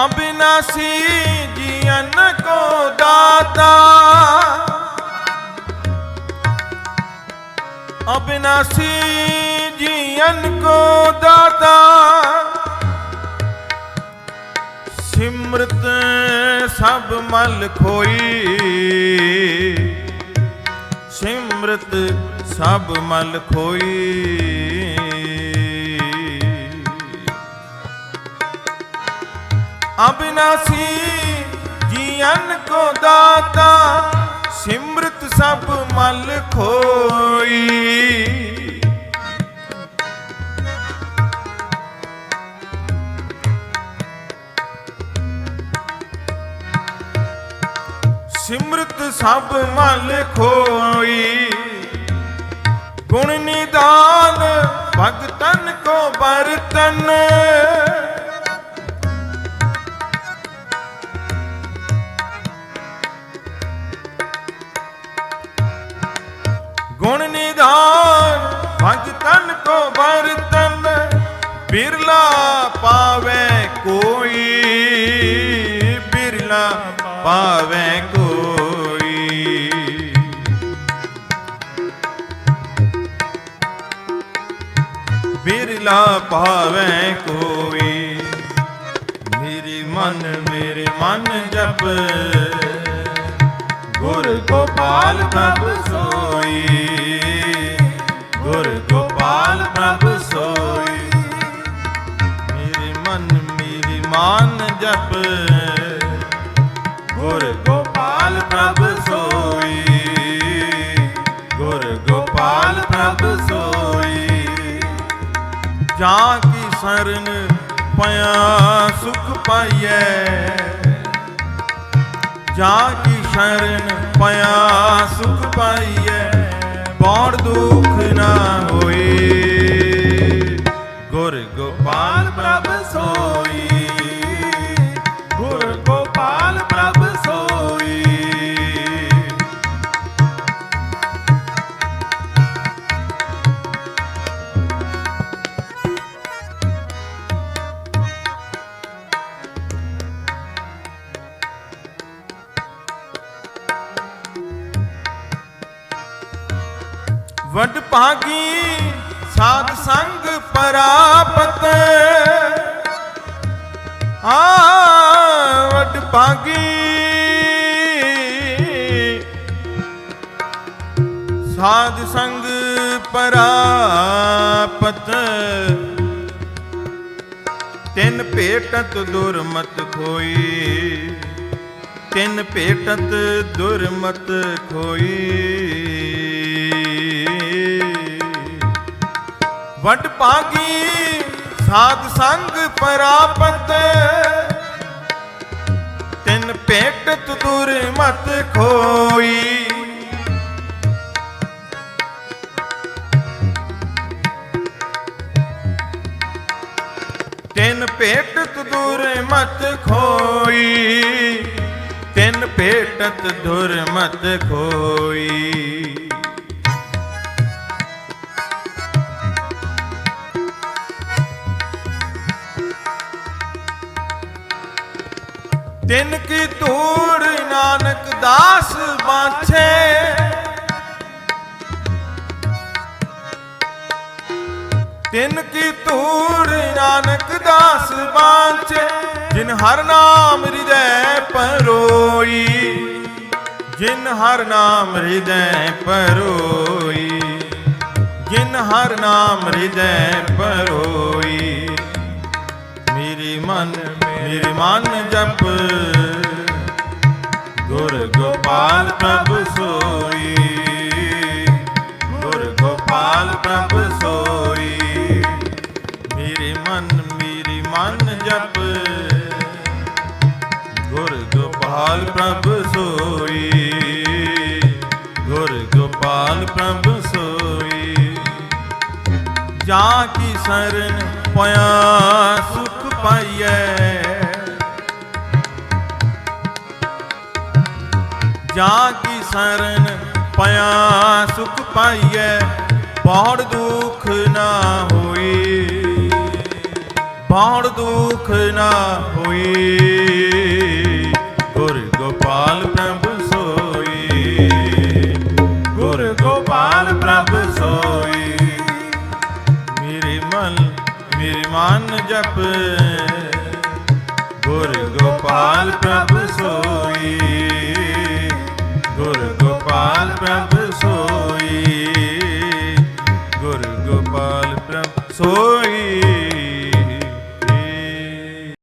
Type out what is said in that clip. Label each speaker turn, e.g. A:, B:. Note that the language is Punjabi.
A: ਅਬਿਨਾਸੀ ਜੀਨ ਕੋ ਦਾਤਾ। ਅਬਿਨਾਸੀ ਜੀਨ ਕੋ ਦਾਤਾ। ਸਿਮਰਤ ਸਭ ਮਲ ਖੋਈ। ਸਿਮਰਤ ਸਭ ਮਲ ਖੋਈ। ਅਬਿਨਾਸੀ ਜੀਵਨ ਕੋ ਦਾਤਾ, ਸਿਮਰਤ ਸਭ ਮਲ ਖੋਈ। ਸਿਮਰਤ ਸਭ ਮਲ ਖੋਈ। ਗੁਣ ਨਿਦਾਨ ਭਗਤਨ ਕੋ ਬਰਤਨ ਬਿਰਲਾ ਪਾਵੇ ਕੋਈ। ਮੇਰੀ ਮਨ, ਮੇਰੇ ਮਨ ਜਪ। ਗੁਰ ਗੋਪਾਲ ਪ੍ਰਭ ਸੋਈ। ਗੁਰ ਗੋਪਾਲ ਪ੍ਰਭ ਸੋਈ। ਮੇਰੇ ਮਨ, ਮੇਰੀ ਮਾਨ ਜਪ। ਗੁਰ ਗੋਪਾਲ ਪ੍ਰਭ ਸੋਈ। ਗੁਰ ਗੋਪਾਲ ਪ੍ਰਭ ਜਾਂ ਕੀ ਸਰਨ ਪਿਆ ਸੁਖ ਪਾਈਐ? ਜਾਂ ਕੀ ਸ਼ਰਨ ਪਿਆ ਸੁਖ ਪਾਈਐ? ਬੌੜ ਦੁਖ ਨਾ ਹੋਏ। ਗੁਰ ਗੋਪਾਲ ਪ੍ਰਭ ਵਡ ਭਾਗੀ ਸਾਧ ਸੰਗ ਪਰਾਪਤ। ਆ ਵਡ ਭਾਗੀ ਸਾਧ ਸੰਗ ਪਰਾਪਤ। ਤਿੰਨ ਭੇਟਤ ਦੁਰਮਤ ਖੋਈ। ਤਿੰਨ ਭੇਟਤ ਦੁਰਮਤ ਖੋਈ। ਵਡ ਪਾਗੀ ਸਾਧ ਸੰਗ ਪਰਾਪਤ। ਤਿੰਨ ਭੇਟਤ ਦੁਰਮਤ ਖੋਈ। ਤਿੰਨ ਭੇਟਤ ਦੁਰਮਤ ਖੋਈ। ਤਿੰਨ ਭੇਟਤ ਦੁਰਮਤ ਖੋਈ। ਤਿੰਨ ਕੀ ਧੂੜ ਨਾਨਕ ਦਾਸ ਬਾਛੇ। ਤਿੰਨ ਕੀ ਧੂੜ ਨਾਨਕ ਦਾਸ ਬਾਛੇ, ਜਿਨ ਹਰ ਨਾਮ ਹਿਰਦੈ ਪਰੋਈ। ਜਿਨ ਹਰ ਨਾਮ ਹਿਰਦੈ ਪਰੋਈ। ਜਿਨ ਹਰ ਨਾਮ ਹਿਰਦੈ ਪਰੋਈ। ਮੇਰੀ ਮਨ ਮੇਰੀ ਮਨ ਜਪ। ਗੁਰ ਗੋਪਾਲ ਪ੍ਰਭ ਸੋਈ। ਗੁਰ ਗੋਪਾਲ ਪ੍ਰਭ ਸੋਈ। ਮੇਰੇ ਮਨ, ਮੇਰੀ ਮਨ ਜਪ। ਗੁਰ ਗੋਪਾਲ ਪ੍ਰਭ ਸੋਈ। ਗੁਰ ਗੋਪਾਲ ਪ੍ਰਭ ਸੋਈ। ਜਾਂ ਕੀ ਸਰਨ ਪਿਆ ਸੁਖ ਪਾਈਐ। ਜਾਂ ਕੀ ਸਰਨ ਪਿਆ ਸੁਖ ਪਾਈਐ ਪੌੜ ਦੁਖ ਨਾ ਹੋਈ। ਬਾਣ ਦੁਖ ਨਾ ਹੋਈ। ਗੁਰ ਗੋਪਾਲ ਪ੍ਰਭ ਮਨ ਜਪ। ਗੁਰ ਗੋਪਾਲ ਪ੍ਰਭ ਸੋਈ।